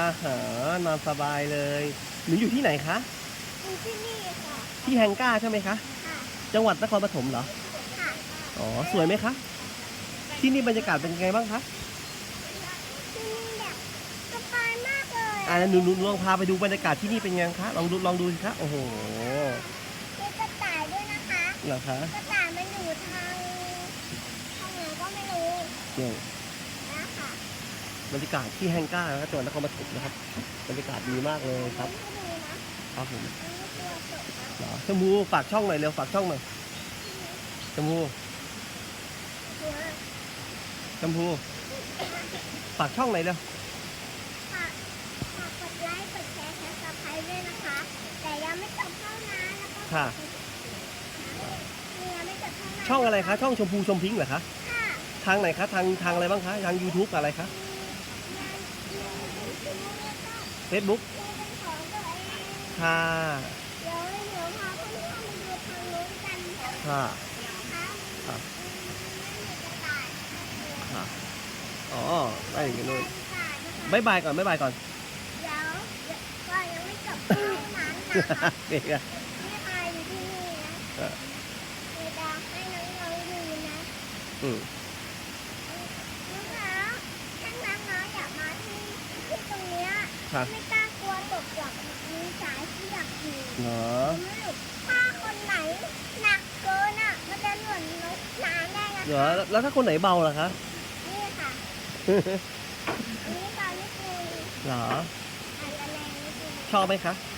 อาหารนอนสบายเลย หนูอยู่ที่ไหนคะ อยู่ที่นี่ค่ะ ที่แฮงก้าใช่ไหมคะ ค่ะ จังหวัดนครปฐมเหรอ ค่ะ อ๋อ สวยไหมคะ ที่นี่บรรยากาศเป็นไงบ้างคะที่นี่แบบสบายมากเลยอ่าหนูหนูลองพาไปดูบรรยากาศที่นี่เป็นยังไงคะ ลองดูลองดูสิคะ โอ้โหมีกระต่ายด้วยนะคะ เหรอคะ กระต่ายมันอยู่ทางทางไหนก็ไม่รู้เนี่ยนะคะ บรรยากาศที่แฮงก้านะครับจังหวัดนครปฐมนะครับบรรยากาศดีมากเลยครับให้ดูนะครับผมอันนี้ตัวสดนะเหรอชมพูฝากช่องหน่อยเร็วฝากช่องหน่อยชมพูตัวชมพูฝากช่องหน่อยเร็วฝากฝากกดไลค์กดแชร์แชร์ซับสไครต์ด้วยนะคะ แต่ยังไม่จบเท่านั้นแล้วก็ค่ะ ยังไม่จบเท่านั้นช่องอะไรคะช่องชมพูชมพิงค์เหรอคะ ค่ะ ทางไหนคะ ทางทางอะไรบ้างคะ ทาง YouTube อะไรคะ Facebook ค่ะเดี๋ยวเดี๋ยวพาเพื่อนๆมาดูทางนู้นกันนะคะค่ะไม่มีกระต่ายค่ะอ๋อได้อย่างนี้เลยกระต่ายนะคะบายบายก่อนบายบายก่อนเดี๋ยวเดี๋ยวก็ยังไม่จบเท่านั้นนะคะนี่ไงพี่พายอยู่ที่นี่นะเออเดี๋ยวจะให้น้องๆดูนะอืม น้องๆถ้าน้องๆอยากมาที่ที่ตรง เนี้ยค่ะไม่กล้ากลัวตกหรอกมีสายที่อยากอยู่เหรอถ้าคนไหนหนักเกินอะ มันจะหล่นลงน้ำได้นะเหรอแล้วถ้าคนไหนเบาล่ะคะ นี่ค่ะอันนี้ตอนนิดนึงเหรออาจจะแรงนิดนึงชอบไหมคะ ช